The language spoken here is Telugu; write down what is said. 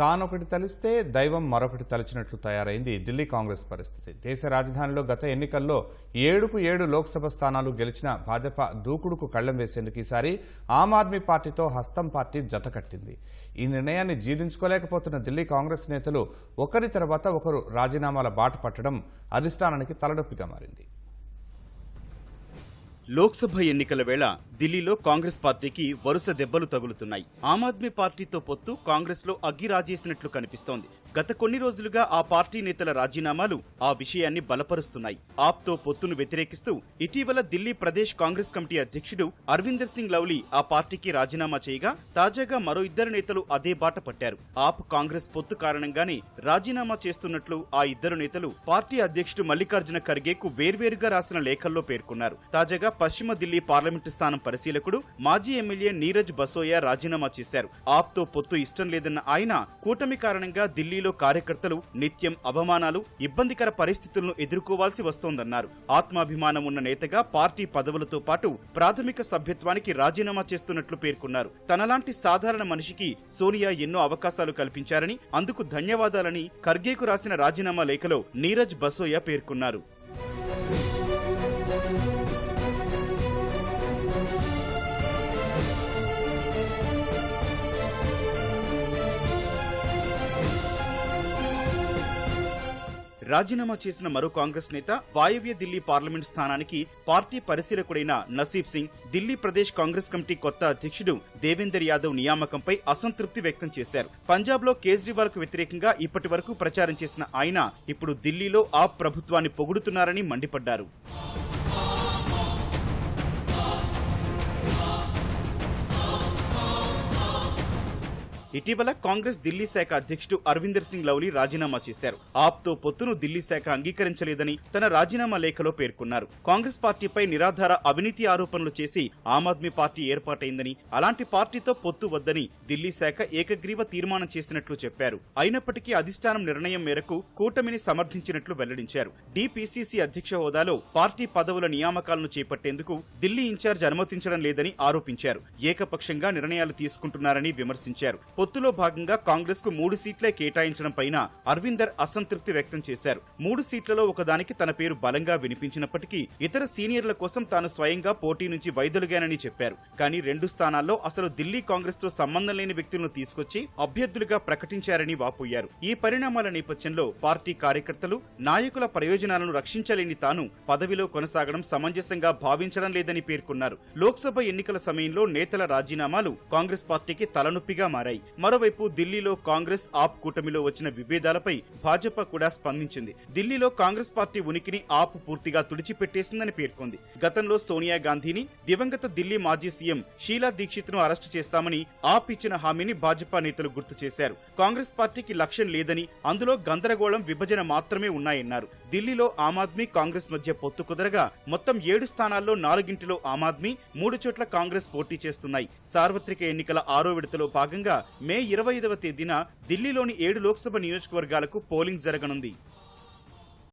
తానొకటి తలిస్తే దైవం మరొకటి తలిచినట్లు తయారైంది ఢిల్లీ కాంగ్రెస్ పరిస్థితి. దేశ రాజధానిలో గత ఎన్నికల్లో ఏడుకు ఏడు లోక్సభ స్థానాలు గెలిచిన భాజపా దూకుడుకు కళ్ళెం వేసేందుకు ఈసారి ఆమ్ ఆద్మీ పార్టీతో హస్తం పార్టీ జత కట్టింది. ఈ నిర్ణయాన్ని జీర్ణించుకోలేకపోతున్న ఢిల్లీ కాంగ్రెస్ నేతలు ఒకరి తర్వాత ఒకరు రాజీనామాల బాట పట్టడం అధిష్టానానికి తలనొప్పిగా మారింది. లోక్సభ ఎన్నికల వేళ ఢిల్లీలో కాంగ్రెస్ పార్టీకి వరుస దెబ్బలు తగులుతున్నాయి. ఆమ్ ఆద్మీ పార్టీతో పొత్తు కాంగ్రెస్లో అగ్గిరాజేసినట్లు కనిపిస్తోంది. గత కొన్ని రోజులుగా ఆ పార్టీ నేతల రాజీనామాలు ఆ విషయాన్ని బలపరుస్తున్నాయి. ఆప్తో పొత్తును వ్యతిరేకిస్తూ ఇటీవల ఢిల్లీ ప్రదేశ్ కాంగ్రెస్ కమిటీ అధ్యక్షుడు అరవిందర్ సింగ్ లవ్లీ ఆ పార్టీకి రాజీనామా చేయగా తాజాగా మరో ఇద్దరు నేతలు అదే బాట పట్టారు. ఆప్ కాంగ్రెస్ పొత్తు కారణంగానే రాజీనామా చేస్తున్నట్లు ఆ ఇద్దరు నేతలు పార్టీ అధ్యక్షుడు మల్లికార్జున ఖర్గేకు వేర్వేరుగా రాసిన లేఖల్లో పేర్కొన్నారు. తాజాగా పశ్చిమ ఢిల్లీ పార్లమెంటు స్థానం పరిశీలకుడు మాజీ ఎమ్మెల్యే నీరజ్ బసోయా రాజీనామా చేశారు. ఆప్తో పొత్తు ఇష్టం లేదన్న ఆయన కూటమి కారణంగా ఢిల్లీలో కార్యకర్తలు నిత్యం అవమానాలు ఇబ్బందికర పరిస్థితులను ఎదుర్కోవాల్సి వస్తోందన్నారు. ఆత్మాభిమానం ఉన్న నేతగా పార్టీ పదవులతో పాటు ప్రాథమిక సభ్యత్వానికి రాజీనామా చేస్తున్నట్లు పేర్కొన్నారు. తనలాంటి సాధారణ మనిషికి సోనియా ఎన్నో అవకాశాలు కల్పించారని అందుకు ధన్యవాదాలని ఖర్గేకు రాసిన రాజీనామా లేఖలో నీరజ్ బసోయా పేర్కొన్నారు. రాజీనామా చేసిన మరో కాంగ్రెస్ నేత వాయవ్య ఢిల్లీ పార్లమెంట్ స్థానానికి పార్టీ పరిశీలకుడైన నసీబ్ సింగ్ ఢిల్లీ ప్రదేశ్ కాంగ్రెస్ కమిటీ కొత్త అధ్యక్షుడు దేవేందర్ యాదవ్ నియామకంపై అసంతృప్తి వ్యక్తం చేశారు. పంజాబ్లో కేజ్రీవాల్కు వ్యతిరేకంగా ఇప్పటి వరకు ప్రచారం చేసిన ఆయన ఇప్పుడు ఢిల్లీలో ఆప్ ప్రభుత్వాన్ని పొగుడుతున్నారని మండిపడ్డారు. ఇటీవల కాంగ్రెస్ ఢిల్లీ శాఖ అధ్యక్షుడు అరవిందర్ సింగ్ లవ్లీ రాజీనామా చేశారు. ఆప్తో పొత్తును ఢిల్లీ శాఖ అంగీకరించలేదని తన రాజీనామా లేఖలో పేర్కొన్నారు. కాంగ్రెస్ పార్టీపై నిరాధార అవినీతి ఆరోపణలు చేసి ఆమ్ ఆద్మీ పార్టీ ఏర్పాటైందని అలాంటి పార్టీతో పొత్తు వద్దని ఢిల్లీ శాఖ ఏకగ్రీవ తీర్మానం చేసినట్లు చెప్పారు. అయినప్పటికీ అధిష్టానం నిర్ణయం మేరకు కూటమిని సమర్థించినట్లు వెల్లడించారు. డిపిసిసి అధ్యక్ష హోదాలో పార్టీ పదవుల నియామకాలను చేపట్టేందుకు ఢిల్లీ ఇన్ఛార్జ్ అనుమతించడం లేదని ఆరోపించారు. ఏకపక్షంగా నిర్ణయాలు తీసుకుంటున్నారని విమర్శించారు. పొత్తులో భాగంగా కాంగ్రెస్కు మూడు సీట్లే కేటాయించడం పైన అరవిందర్ అసంతృప్తి వ్యక్తం చేశారు. మూడు సీట్లలో ఒకదానికి తన పేరు బలంగా వినిపించినప్పటికీ ఇతర సీనియర్ల కోసం తాను స్వయంగా పోటీ నుంచి వైదొలిగానని చెప్పారు. కానీ రెండు స్థానాల్లో అసలు ఢిల్లీ కాంగ్రెస్తో సంబంధం లేని వ్యక్తులను తీసుకొచ్చి అభ్యర్థులుగా ప్రకటించారని వాపోయారు. ఈ పరిణామాల నేపథ్యంలో పార్టీ కార్యకర్తలు నాయకుల ప్రయోజనాలను రక్షించలేని తాను పదవిలో కొనసాగడం సమంజసంగా భావించడం లేదని పేర్కొన్నారు. లోక్సభ ఎన్నికల సమయంలో నేతల రాజీనామాలు కాంగ్రెస్ పార్టీకి తలనొప్పిగా మారాయి. మరోవైపు ఢిల్లీలో కాంగ్రెస్ ఆప్ కూటమిలో వచ్చిన విభేదాలపై భాజపా కూడా స్పందించింది. ఢిల్లీలో కాంగ్రెస్ పార్టీ ఉనికిని ఆప్ పూర్తిగా తుడిచిపెట్టేసిందని పేర్కొంది. గతంలో సోనియా గాంధీని దివంగత ఢిల్లీ మాజీ సీఎం షీలా దీక్షిత్ను అరెస్టు చేస్తామని ఆప్ ఇచ్చిన హామీని భాజపా నేతలు గుర్తు చేశారు. కాంగ్రెస్ పార్టీకి లక్ష్యం లేదని అందులో గందరగోళం విభజన మాత్రమే ఉన్నాయన్నారు. ఢిల్లీలో ఆమ్ ఆద్మీ కాంగ్రెస్ మధ్య పొత్తు కుదరగా మొత్తం ఏడు స్థానాల్లో నాలుగింటిలో ఆమ్ ఆద్మీ మూడు చోట్ల కాంగ్రెస్ పోటీ చేస్తున్నాయి. సార్వత్రిక ఎన్నికల ఆరో విడతలో భాగంగా మే ఇరవై ఐదవ తేదీన ఢిల్లీలోని ఏడు లోక్సభ నియోజకవర్గాలకు పోలింగ్ జరగనుంది.